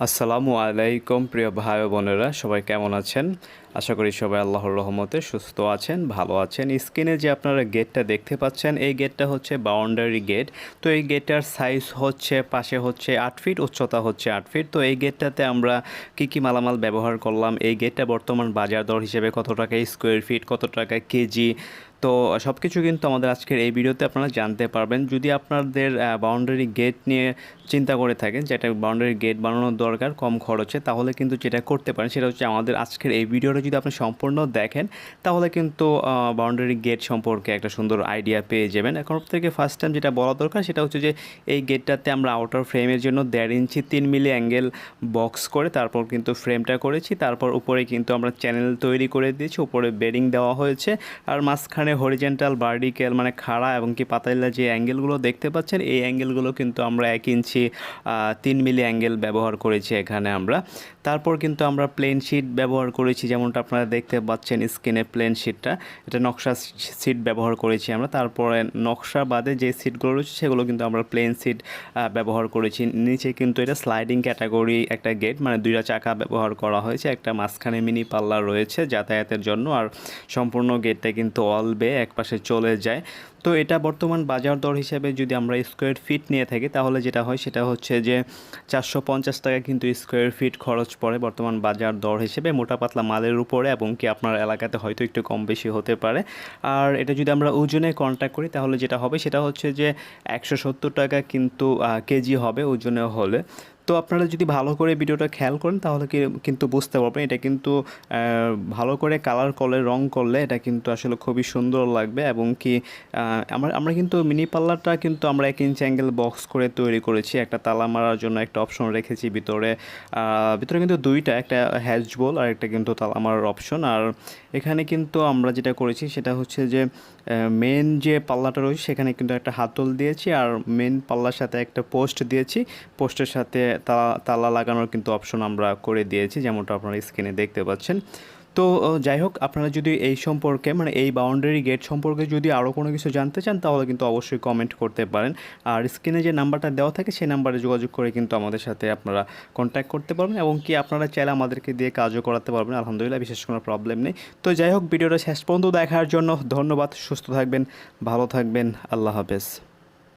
আসসালামু আলাইকুম, প্রিয় ভাই বোনেরা, সবাই কেমন আছেন? আশা করি সবাই আল্লাহর রহমতে সুস্থ আছেন, ভালো আছেন। স্ক্রিনে যে আপনারা গেটটা দেখতে পাচ্ছেন, এই গেটটা হচ্ছে বাউন্ডারি গেট। তো এই গেটটার সাইজ হচ্ছে, পাশে হচ্ছে আট ফিট, উচ্চতা হচ্ছে আট ফিট। তো এই গেটটাতে আমরা কি কি মালামাল ব্যবহার করলাম? এই গেটটা বর্তমান বাজার দর হিসেবে কত টাকা স্কোয়ার ফিট কত টাকা, কেজি তো সব কিছু কিন্তু আমাদের আজকের এই ভিডিওতে আপনারা জানতে পারবেন। যদি আপনাদের বাউন্ডারি গেট নিয়ে চিন্তা করে থাকেন, যেটা বাউন্ডারি গেট বানানোর দরকার কম খরচে, তাহলে কিন্তু যেটা করতে পারেন সেটা হচ্ছে আমাদের আজকের এই ভিডিওটা যদি আপনি সম্পূর্ণ দেখেন, তাহলে কিন্তু বাউন্ডারি গেট সম্পর্কে একটা সুন্দর আইডিয়া পেয়ে যাবেন। এখন থেকে ফার্স্ট টাইম যেটা বলা দরকার, সেটা হচ্ছে যে এই গেটটাতে আমরা আউটার ফ্রেমের জন্য দেড় ইঞ্চি, তিন মিলি অ্যাঙ্গেল বক্স করে তারপর কিন্তু ফ্রেমটা করেছি। তারপর উপরে কিন্তু আমরা চ্যানেল তৈরি করে দিয়েছি, উপরে বেডিং দেওয়া হয়েছে। আর মাঝখানে হরিজেন্টাল ভার্টিক্যাল মানে খাড়া এবং কি পাতাইলা যে অ্যাঙ্গেলগুলো দেখতে পাচ্ছেন, এই অ্যাঙ্গেলগুলো কিন্তু আমরা এক ইঞ্চি তিন মিলি অ্যাঙ্গেল ব্যবহার করেছি এখানে আমরা। তারপর কিন্তু আমরা প্লেন শিট ব্যবহার করেছি, যেমনটা আপনারা দেখতে পাচ্ছেন স্ক্রিনে প্লেন শিটটা এটা নকশা সিট ব্যবহার করেছি আমরা। তারপরে নকশা বাদে যে সিটগুলো রয়েছে, সেগুলো কিন্তু আমরা প্লেন সিট ব্যবহার করেছি। নিচে কিন্তু এটা স্লাইডিং ক্যাটাগরি একটা গেট মানে দুইটা চাকা ব্যবহার করা হয়েছে। একটা মাঝখানে মিনি পাল্লা রয়েছে যাতায়াতের জন্য, আর সম্পূর্ণ গেটটা কিন্তু অল বে এক পাশে চলে যায়। তো এটা বর্তমান বাজার দর হিসেবে যদি আমরা স্কোয়ার ফিট নিয়ে থাকি, তাহলে যেটা হয়, সেটা হচ্ছে যে চারশো পঞ্চাশ টাকা কিন্তু স্কোয়ার ফিট খরচ পড়ে বর্তমান বাজার দর হিসেবে। মোটা পাতলা মালের উপরে এবং কি আপনার এলাকাতে হয়তো একটু কম বেশি হতে পারে। আর এটা যদি আমরা ওজনে কন্ট্যাক্ট করি, তাহলে যেটা হবে, সেটা হচ্ছে যে একশো সত্তর টাকা কিন্তু কেজি হবে ওজনে হলে। তো আপনারা যদি ভালো করে ভিডিওটা খেয়াল করেন, তাহলে কি কিন্তু বুঝতে পারবেন। এটা কিন্তু ভালো করে কালার করলে, রং করলে এটা কিন্তু আসলে খুবই সুন্দর লাগবে এবং কি আমরা আমরা কিন্তু মিনি পাল্লারটা কিন্তু আমরা এক ইঞ্চ অ্যাঙ্গেল বক্স করে তৈরি করেছি। একটা তালা মারার জন্য একটা অপশন রেখেছি ভিতরে। ভিতরে কিন্তু দুইটা, একটা হ্যাজ বল আর একটা কিন্তু তালা মারার অপশন আর এখানে কিন্তু আমরা যেটা করেছি, সেটা হচ্ছে যে মেন যে পাল্লাটা রয়েছে, সেখানে কিন্তু একটা হাতল দিয়েছি। আর মেন পাল্লার সাথে একটা পোস্ট দিয়েছি। পোস্টের সাথে তালা তালা লাগানোর কিন্তু অপশন আমরা করে দিয়েছি, যেমনটা আপনারা স্ক্রিনে দেখতে পাচ্ছেন। তো যাই হোক, আপনারা যদি এই সম্পর্কে মানে এই বাউন্ডারি গেট সম্পর্কে যদি আরও কোনো কিছু জানতে চান, তাহলে কিন্তু অবশ্যই কমেন্ট করতে পারেন। আর স্ক্রিনে যে নাম্বারটা দেওয়া থাকে, সেই নাম্বারে যোগাযোগ করে কিন্তু আমাদের সাথে আপনারা কন্ট্যাক্ট করতে পারবেন এবং কি আপনারা চাইলে আমাদেরকে দিয়ে কাজও করাতে পারবেন। আলহামদুলিল্লাহ, বিশেষ কোনো প্রবলেম নেই। তো যাই হোক, ভিডিওটা শেষ পর্যন্ত দেখার জন্য ধন্যবাদ। সুস্থ থাকবেন, ভালো থাকবেন। আল্লাহ হাফেজ।